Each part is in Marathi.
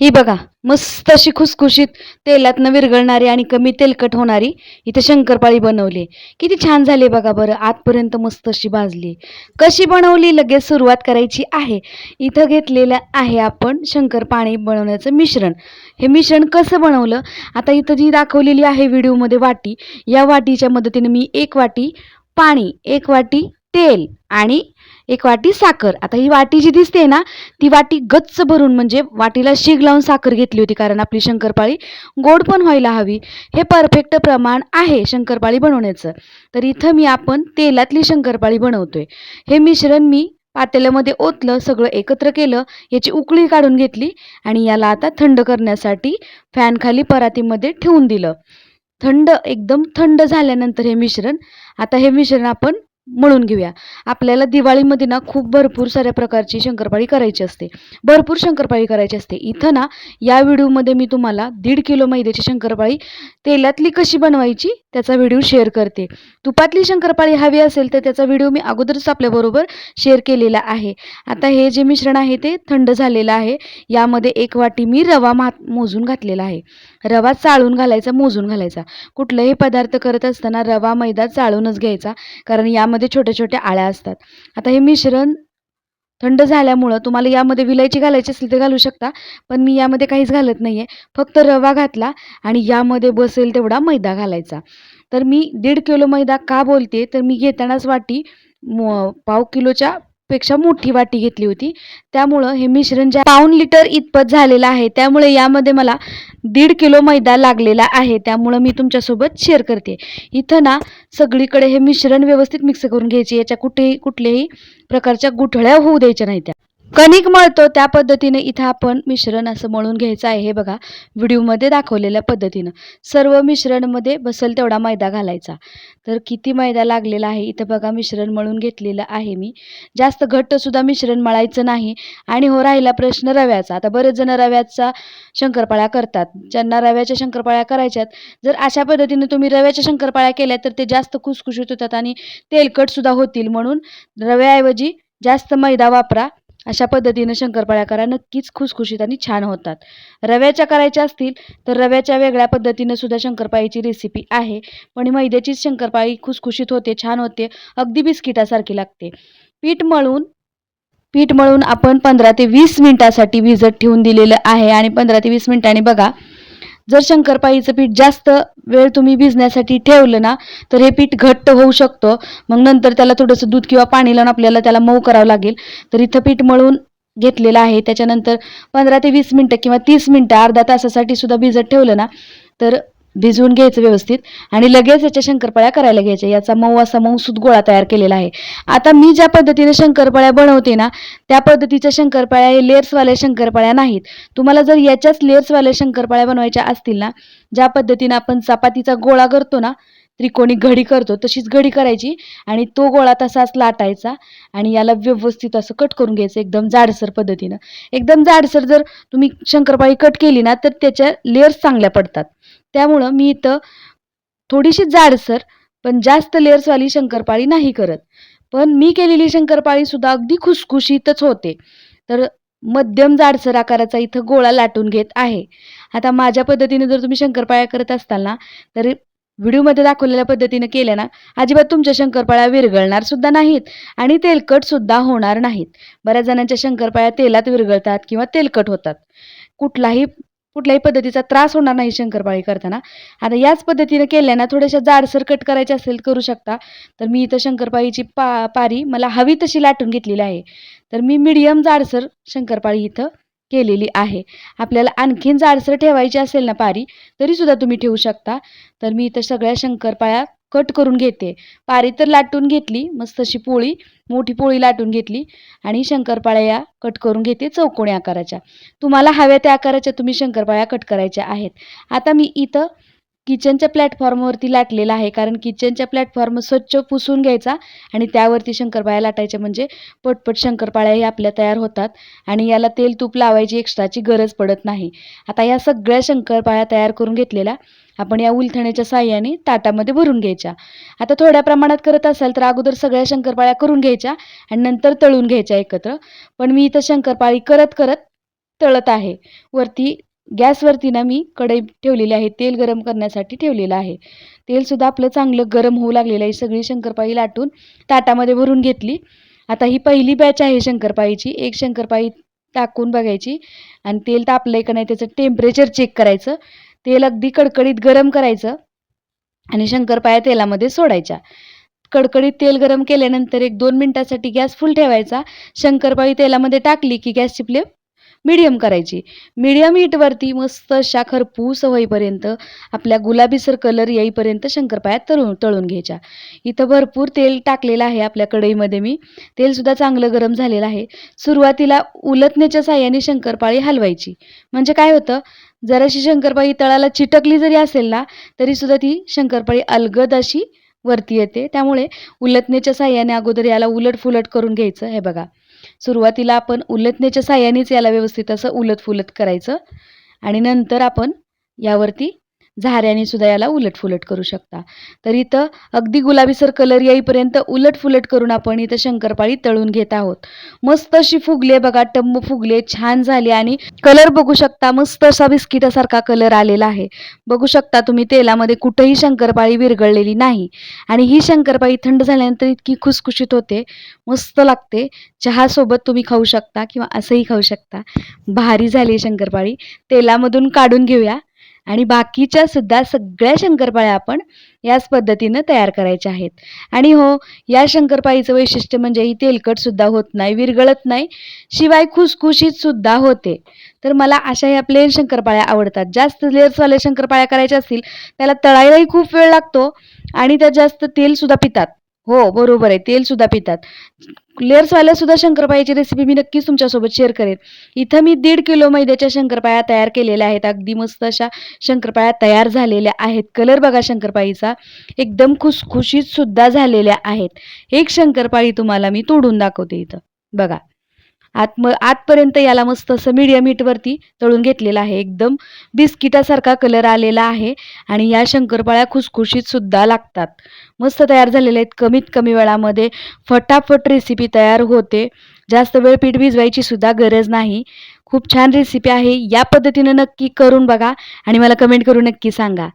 ही बघा मस्त अशी खुसखुशीत तेलातनं विरघळणारी आणि कमी तेलकट होणारी इथं शंकरपाळी बनवली. किती छान झाली बघा बरं आतपर्यंत मस्त अशी भाजली. कशी बनवली? लगेच सुरुवात करायची आहे. इथं घेतलेलं आहे आपण शंकरपाळी बनवण्याचं मिश्रण. हे मिश्रण कसं बनवलं? आता इथं जी दाखवलेली आहे व्हिडिओमध्ये वाटी या वाटीच्या मदतीने मी एक वाटी पाणी एक वाटी तेल आणि एक वाटी साखर. आता ही वाटी जी दिसते ना ती वाटी गच्च भरून म्हणजे वाटीला शिग लावून साखर घेतली होती कारण आपली शंकरपाळी गोड पण व्हायला हवी. हे परफेक्ट प्रमाण आहे शंकरपाळी बनवण्याचं. तर इथं मी आपण तेलातली शंकरपाळी बनवतोय. हे मिश्रण मी पातेल्यामध्ये ओतलं सगळं एकत्र केलं याची उकळी काढून घेतली आणि याला आता थंड करण्यासाठी फॅनखाली परातीमध्ये ठेवून दिलं. थंड एकदम थंड झाल्यानंतर हे मिश्रण आता हे मिश्रण आपण मळून घेऊया. आपल्याला दिवाळीमध्ये ना खूप भरपूर साऱ्या प्रकारची शंकरपाळी करायची असते. भरपूर शंकरपाळी करायची असते. इथं ना या व्हिडिओमध्ये मी तुम्हाला दीड किलो मैद्याची शंकरपाळी तेलातली कशी बनवायची त्याचा व्हिडिओ शेअर करते. तुपातली शंकरपाळी हवी असेल तर त्याचा व्हिडिओ मी अगोदरच आपल्याबरोबर शेअर केलेला आहे. आता हे जे मिश्रण आहे ते थंड झालेलं आहे. यामध्ये एक वाटी मी रवा मा मोजून घातलेला आहे. रवा चाळून घालायचा मोजून घालायचा. कुठलंही पदार्थ करत असताना रवा मैदा चाळूनच घ्यायचा. कारण यामध्ये छोट्या छोट्या आळ्या असतात. आता हे मिश्रण थंड झाल्यामुळं तुम्हाला यामध्ये विलायची घालायची असेल तर घालू शकता पण मी यामध्ये काहीच घालत नाही आहे फक्त रवा घातला आणि यामध्ये बसेल तेवढा मैदा घालायचा. तर मी दीड किलो मैदा का बोलते तर मी घेतानाच वाटी पाव किलोच्या पेक्षा मोठी वाटी घेतली होती. त्यामुळं हे मिश्रण ज्या पाऊन लिटर इतपत झालेलं आहे त्यामुळे यामध्ये मला दीड किलो मैदा लागलेला आहे. त्यामुळं मी तुमच्यासोबत शेअर करते. इथं ना सगळीकडे हे मिश्रण व्यवस्थित मिक्स करून घ्यायचे. याच्या कुठेही कुठल्याही प्रकारच्या गुठळ्या होऊ द्यायच्या नाही त्या. कणिक मळतो त्या पद्धतीने इथं आपण मिश्रण असं मळून घ्यायचं आहे. हे बघा व्हिडिओमध्ये दाखवलेल्या पद्धतीनं. सर्व मिश्रणमध्ये बसेल तेवढा मैदा घालायचा. तर किती मैदा लागलेला आहे इथं बघा मिश्रण मळून घेतलेलं आहे मी. जास्त घट्टसुद्धा मिश्रण मळायचं नाही आणि हो राहिला प्रश्न रव्याचा. आता बरेच जण रव्याचा शंकरपाळ्या करतात. ज्यांना रव्याच्या शंकरपाळ्या करायच्यात जर अशा पद्धतीने तुम्ही रव्याच्या शंकरपाळ्या केल्या तर ते जास्त खुसखुशीत होतात आणि तेलकटसुद्धा होतील. म्हणून रव्याऐवजी जास्त मैदा वापरा. अशा पद्धतीनं शंकरपाळ्या करा नक्कीच खुसखुशीत आणि छान होतात. रव्याच्या करायच्या असतील तर रव्याच्या वेगळ्या पद्धतीनं सुद्धा शंकरपाळीची रेसिपी आहे. पण मैद्याचीच शंकरपाळी खुसखुशीत होते छान होते अगदी बिस्किटासारखी लागते. पीठ मळून पीठ मळून आपण पंधरा ते वीस मिनिटासाठी भिजत ठेवून दिलेलं आहे. आणि पंधरा ते वीस मिनिटांनी बघा जर शंकरपाळीचं पीठ जास्त वेळ तुम्ही भिजण्यासाठी ठेवलं ना तर हे पीठ घट्ट होऊ शकतं. मग नंतर त्याला थोडंसं दूध किंवा पाणी लावून आपल्याला त्याला मऊ करावं लागेल. तर इथं पीठ मळून घेतलेलं आहे. त्याच्यानंतर पंधरा ते वीस मिनटं किंवा तीस मिनटं अर्धा तासासाठी सुद्धा भिजत ठेवलं ना तर भिजवून घ्यायचं व्यवस्थित आणि लगेच याच्या शंकरपाळ्या करायला घ्यायच्या. याचा मऊ असा मऊसूद गोळा तयार केलेला आहे. आता मी ज्या पद्धतीने शंकरपाळ्या बनवते ना त्या पद्धतीच्या शंकरपाळ्या हे लेअर्सवाल्या शंकरपाळ्या नाहीत. तुम्हाला जर याच्याच लेअर्सवाल्या शंकरपाळ्या बनवायच्या असतील ना ज्या पद्धतीने आपण चपातीचा गोळा करतो ना त्रिकोणी घडी करतो तशीच घडी करायची आणि तो गोळा तसाच लाटायचा आणि याला व्यवस्थित असं कट करून घ्यायचं एकदम जाडसर पद्धतीनं. एकदम जाडसर जर तुम्ही शंकरपाळी कट केली ना तर त्याच्या लेअर्स चांगल्या पडतात. त्यामुळं मी इथं थोडीशी जाडसर पण जास्त लेअर्सवाली शंकरपाळी नाही करत. पण मी केलेली शंकरपाळीसुद्धा अगदी खुसखुशीतच होते. तर मध्यम जाडसर आकाराचा इथं गोळा लाटून घेत आहे. आता माझ्या पद्धतीने जर तुम्ही शंकरपाळ्या करत असताल ना तर व्हिडिओमध्ये दाखवलेल्या पद्धतीने केल्या ना अजिबात तुमच्या शंकरपाळ्या विरघळणार सुद्धा नाहीत आणि तेलकट सुद्धा होणार नाहीत. बऱ्याच जणांच्या शंकरपाळ्या तेलात विरघळतात किंवा तेलकट होतात. कुठलाही कुठल्याही पद्धतीचा त्रास होणार नाही शंकरपाळी करताना. आता याच पद्धतीने केल्यानं थोड्याशा जाडसर कट करायच्या असेल करू शकता. तर मी इथं शंकरपाळीची पा पारी मला हवी तशी लाटून घेतलेली आहे. तर मी मिडियम जाडसर शंकरपाळी इथं केलेली आहे. आपल्याला आणखीन जाडसर ठेवायची असेल ना पारी तरीसुद्धा तुम्ही ठेवू शकता. तर मी इथं सगळ्या शंकरपाळ्या कट करून घेते. पारी तर लाटून घेतली मस्त अशी पोळी मोठी पोळी लाटून घेतली आणि शंकरपाळ्या या कट करून घेते चौकोणी आकाराच्या. तुम्हाला हव्या त्या आकाराच्या तुम्ही शंकरपाळ्या कट करायच्या आहेत. आता मी इथं किचनच्या प्लॅटफॉर्मवरती लाटलेला आहे. कारण किचनच्या प्लॅटफॉर्म स्वच्छ पुसून घ्यायचा आणि त्यावरती शंकरपाळ्या लाटायच्या म्हणजे पटपट शंकरपाळ्याही आपल्या तयार होतात आणि याला तेल तूप लावायची एक्स्ट्राची गरज पडत नाही. आता या सगळ्या शंकरपाळ्या तयार करून घेतलेल्या आपण या उलथण्याच्या साह्याने ताटामध्ये भरून घ्यायच्या. आता थोड्या प्रमाणात करत असाल तर अगोदर सगळ्या शंकरपाळ्या करून घ्यायच्या आणि नंतर तळून घ्यायच्या एकत्र. पण मी इथं शंकरपाळी करत करत तळत आहे. वरती गॅसवरती ना मी कढई ठेवलेली आहे तेल गरम करण्यासाठी ठेवलेलं आहे. तेलसुद्धा आपलं चांगलं गरम होऊ लागलेलं आहे सगळी शंकरपाळी लाटून ताटामध्ये भरून घेतली. आता ही पहिली बॅच आहे शंकरपाळीची एक शंकरपाळी टाकून बघायची आणि तेल तापलं आहे का नाही त्याचं टेम्परेचर चेक करायचं. तेल अगदी कडकडीत गरम करायचं आणि शंकरपाळ्या तेलामध्ये सोडायच्या. कडकडीत तेल गरम केल्यानंतर एक दोन मिनटासाठी गॅस फुल ठेवायचा. शंकरपाळी तेलामध्ये टाकली की गॅसची फ्लेम मिडियम करायची. मिडियम हीटवरती मस्त अशा पूस होईपर्यंत आपल्या गुलाबीसर कलर येईपर्यंत शंकरपाळ्या तळून तळून घ्यायच्या. इथं भरपूर तेल टाकलेलं आहे आपल्या कढईमध्ये मी. तेलसुद्धा चांगलं गरम झालेलं आहे. सुरुवातीला उलटण्याच्या साह्याने शंकरपाळी हलवायची. म्हणजे काय होतं? जराशी शंकरपाळी तळाला चिटकली जरी असेल ना तरीसुद्धा ती शंकरपाळी अलगद अशी वरती येते. त्यामुळे उलटण्याच्या साह्याने अगोदर याला उलट फुलट करून घ्यायचं. हे बघा. सुरुवातीला आपण उलटण्याच्या साह्यानेच याला व्यवस्थित असं उलट फुलत करायचं. आणि नंतर आपण यावरती झाऱ्याने सुद्धा याला उलटफुलट करू शकता. तर इथं अगदी गुलाबीसर कलर येईपर्यंत उलटफुलट करून आपण इथं शंकरपाळी तळून घेत आहोत. मस्त अशी फुगले बघा टम्म फुगले छान झाले आणि कलर बघू शकता मस्त असा बिस्किटासारखा कलर आलेला आहे. बघू शकता तुम्ही तेलामध्ये कुठेही शंकरपाळी विरघळलेली नाही. आणि ही शंकरपाळी थंड झाल्यानंतर इतकी खुसखुशीत होते मस्त लागते. चहासोबत तुम्ही खाऊ शकता किंवा असंही खाऊ शकता. भारी झाली शंकरपाळी. तेलामधून काढून घेऊया. आणि बाकीच्या सुद्धा सगळ्या शंकरपाळ्या आपण याच पद्धतीनं तयार करायच्या आहेत. आणि हो या शंकरपाळीचं वैशिष्ट्य म्हणजे ही तेलकटसुद्धा होत नाही विरघळत नाही शिवाय खुसखुशीतसुद्धा होते. तर मला अशा या प्लेन शंकरपाळ्या आवडतात. जास्त लेअर्सवाल्या शंकरपाळ्या करायच्या असतील त्याला तळायलाही खूप वेळ लागतो आणि त्यात जास्त तेलसुद्धा पितात. हो बरोबर आहे. तेलसुद्धा पितात. लेअर्सवाल्या सुद्धा शंकरपाळ्याची रेसिपी मी नक्कीच तुमच्यासोबत शेअर करेन. इथं मी दीड किलो मैद्याच्या शंकरपाळ्या तयार केलेल्या आहेत. अगदी मस्त अशा शंकरपाळ्या तयार झालेल्या आहेत. कलर बघा शंकरपाळीचा. एकदम खुसखुशीत सुद्धा झालेल्या आहेत. एक शंकरपाळी तुम्हाला मी तोडून दाखवते इथं. बघा. आत मग आतपर्यंत याला मस्त असं मीडियम हीटवरती तळून घेतलेलं आहे. एकदम बिस्किटासारखा कलर आलेला आहे आणि या शंकरपाळ्या खुसखुशीतसुद्धा लागतात. मस्त तयार झालेल्या आहेत. कमीत कमी वेळामध्ये फटाफट रेसिपी तयार होते. जास्त वेळ पीठ भिजवायची सुद्धा गरज नाही. खूप छान रेसिपी आहे. या पद्धतीनं नक्की करून बघा आणि मला कमेंट करून नक्की सांगा.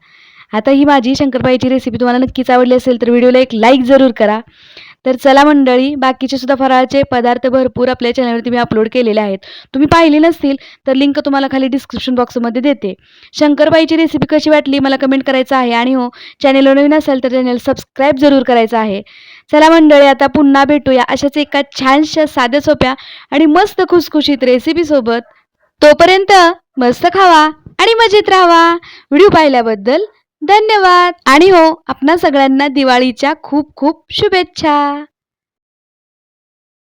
आता ही माझी शंकरपाळीची रेसिपी तुम्हाला नक्कीच आवडली असेल तर व्हिडिओला एक लाईक जरूर करा. तर चला मंडळी बाकीचे सुद्धा फराळाचे पदार्थ भरपूर आपल्या चॅनलवरती मी अपलोड केलेले आहेत. तुम्ही पाहिले नसतील तर लिंक तुम्हाला खाली डिस्क्रिप्शन बॉक्समध्ये देते. शंकरबाईची रेसिपी कशी वाटली मला कमेंट करायचं आहे. आणि हो चॅनेलवर नवीन असेल तर चॅनल सबस्क्राईब जरूर करायचं आहे. चला मंडळी आता पुन्हा भेटूया अशाच एका छानशा साध्या सोप्या आणि मस्त खुसखुशीत रेसिपीसोबत तोपर्यंत मस्त खावा आणि मजेत राहावा. व्हिडिओ पाहिल्याबद्दल धन्यवाद. आणि हो आपणा सगळ्यांना दिवाळीच्या खूप खूप शुभेच्छा.